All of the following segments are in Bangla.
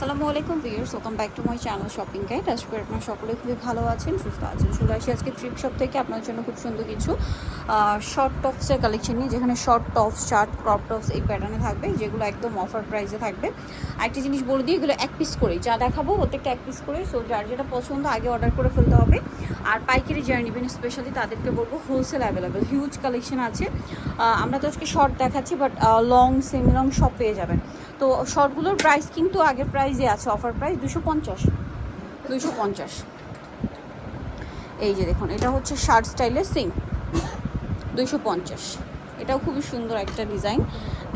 আসসালামু আলাইকুম viewers welcome back to my channel shopping guide আজকে আপনারা সকলে খুবই ভালো আছেন, সুস্থ আছেন। চলে আসি আজকে ট্রিপ শপ থেকে, আপনার জন্য খুব সুন্দর কিছু শর্ট টপসের কালেকশন নিয়ে, যেখানে short tops shirt crop tops এই প্যাটার্নে থাকবে, যেগুলো একদম অফার প্রাইসে থাকবে। আরেকটি জিনিস বলে দিই, এগুলো এক পিস করে যা দেখাবো প্রত্যেকটা এক পিস করে সো যার যেটা পছন্দ, আগে অর্ডার করে ফেলতে হবে। আর পাইকারি যারা নেবেন স্পেশালি তাদেরকে বলব হোলসেল অ্যাভেলেবেল হিউজ কালেকশন আছে। আমরা তো আজকে শর্ট দেখাচ্ছি বাট লং সেমি লং সব পেয়ে যাবেন। তো শর্টগুলোর প্রাইস কিন্তু আগের প্রাইসে আছে অফার প্রাইস দুশো পঞ্চাশ। দুশো পঞ্চাশ। এই যে দেখুন, এটা হচ্ছে শার্ট স্টাইলের সিং দুশো পঞ্চাশ। এটাও খুবই সুন্দর একটা ডিজাইন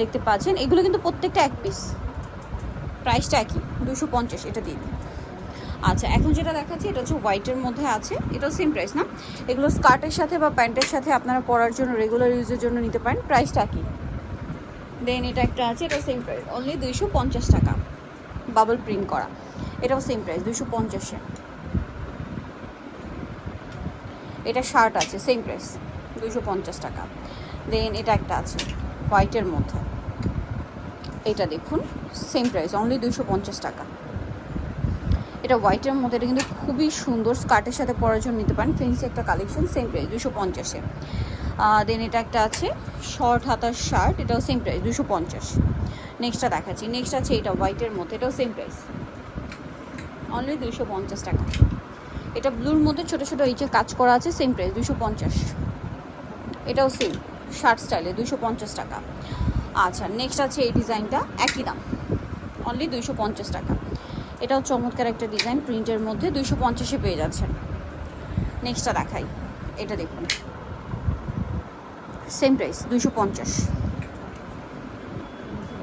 দেখতে পাচ্ছেন। এগুলো কিন্তু প্রত্যেকটা এক পিস প্রাইসটা একই, দুশো পঞ্চাশ এটা দিন। আচ্ছা এখন যেটা দেখাচ্ছি, এটা হচ্ছে হোয়াইটের মধ্যে আছে। এটাও সেম প্রাইস না? এগুলো স্কার্টের সাথে বা প্যান্টের সাথে আপনারা পরার জন্য রেগুলার ইউজের জন্য নিতে পারেন। প্রাইসটা কি দেন এটা একটা আছে, এটা সেম প্রাইস অনলি দুইশো পঞ্চাশ টাকা। বাবল প্রিন্ট করা। এটাও সেম প্রাইস দুইশো পঞ্চাশে এটা শার্ট আছে সেম প্রাইস দুইশো পঞ্চাশ টাকা। দেন এটা একটা আছে হোয়াইটের মধ্যে। এটা দেখুন সেম প্রাইস অনলি দুইশো পঞ্চাশ টাকা। এটা হোয়াইটের মধ্যে, এটা কিন্তু খুবই সুন্দর স্কার্টের সাথে পরার জন্য নিতে পারেন ফেন্সি একটা কালেকশন সেম প্রাইস দুশো পঞ্চাশে দেন এটা একটা আছে শর্ট হাতার শার্ট এটাও সেম প্রাইস দুশো পঞ্চাশ। নেক্সটটা দেখাচ্ছি। নেক্সট আছে এটা হোয়াইটের মধ্যে, এটাও সেম প্রাইস অনলি দুশো পঞ্চাশ টাকা। এটা ব্লুর মধ্যে ছোটো ছোটো এই যে কাজ করা আছে সেম প্রাইস দুশো পঞ্চাশ। এটাও সেম শার্ট স্টাইলে দুশো পঞ্চাশ টাকা। আচ্ছা নেক্সট আছে এই ডিজাইনটা একই দাম। অনলি দুইশো পঞ্চাশ টাকা। এটাও চমৎকার একটা ডিজাইন প্রিন্টের মধ্যে দুইশো পঞ্চাশে পেয়ে যাচ্ছেন। নেক্সটটা দেখাই। এটা দেখুন। সেম প্রাইস দুইশো পঞ্চাশ।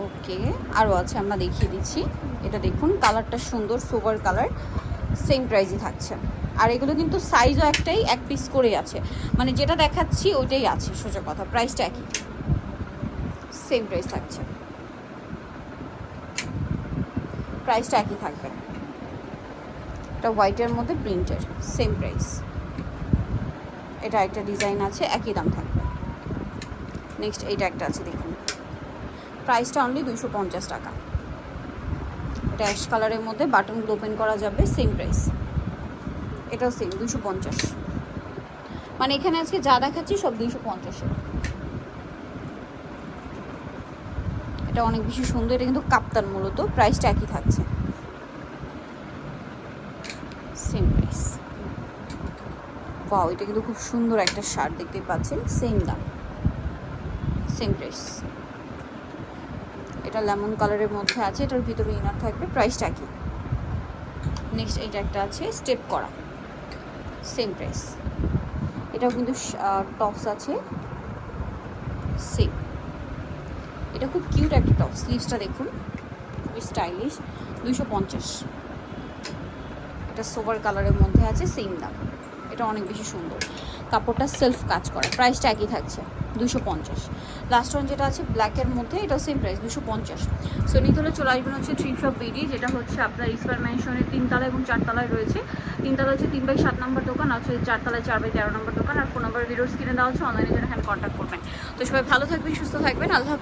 ওকে আরও আছে, আমরা দেখিয়ে দিচ্ছি। এটা দেখুন, কালারটা সুন্দর সোভার কালার সেম প্রাইসই থাকছে। আর এগুলো কিন্তু সাইজও একটাই, এক পিস করেই আছে। মানে যেটা দেখাচ্ছি, ওইটাই আছে, সোজা কথা প্রাইসটা একই। সেম প্রাইস থাকছে। প্রাইসটা একই থাকবে। এটা হোয়াইটের মধ্যে প্রিন্টের সেম প্রাইস এটা একটা ডিজাইন আছে, একই দাম থাকবে। নেক্সট এইটা একটা আছে, দেখুন। প্রাইসটা অনলি দুইশো পঞ্চাশ টাকা। এটা অ্যাশ কালারের মধ্যে বাটনগুলো ওপেন করা যাবে সেম প্রাইস এটাও সেম দুইশো পঞ্চাশ। মানে এখানে আজকে যা দেখাচ্ছি সব দুইশো পঞ্চাশে এটা অনেক বেশি সুন্দর, এটা কিন্তু কাপ্তান মূলত প্রাইসটা একই থাকছে। সেম প্রাইস ওয়াও এটা কিন্তু খুব সুন্দর একটা শার্ট দেখতে পাচ্ছেন সেম দাম। সেম প্রাইস এটা লেমন কালারের মধ্যে আছে, এটার ভিতরে ইনার থাকবে প্রাইসটা কি? নেক্সট এটা একটা আছে স্টেপ করা সেম প্রাইস এটাও কিন্তু টপস আছে। সেম এটা খুব কিউট একটা টপ স্লিভসটা দেখুন, খুবই স্টাইলিশ দুইশো পঞ্চাশ। এটা সোভার কালারের মধ্যে আছে সেম দাম। এটা অনেক বেশি সুন্দর। কাপড়টা সেলফ কাজ করা প্রাইসটা একই থাকছে। দুশো পঞ্চাশ। লাস্ট ওয়ান যেটা আছে ব্ল্যাকের মধ্যে, এটা সেম প্রাইস দুশো পঞ্চাশ। সো নিতলে চলে আসবেন হচ্ছে থ্রি শপ যেটা হচ্ছে আপনার ইসপার ম্যানশনের তিনতলা এবং চারতলায় রয়েছে। তিনতলা হচ্ছে তিন বাই সাত নম্বর দোকান, আর হচ্ছে চারতলায় চার বাই তেরো নম্বর দোকান, আর ফোন নম্বর ভিডিওস কিনে দেওয়া হচ্ছে অনলাইনে যেন হ্যান্ড কন্ট্যাক্ট করবেন। তো সবাই ভালো থাকবেন, সুস্থ থাকবেন, আল্লাহ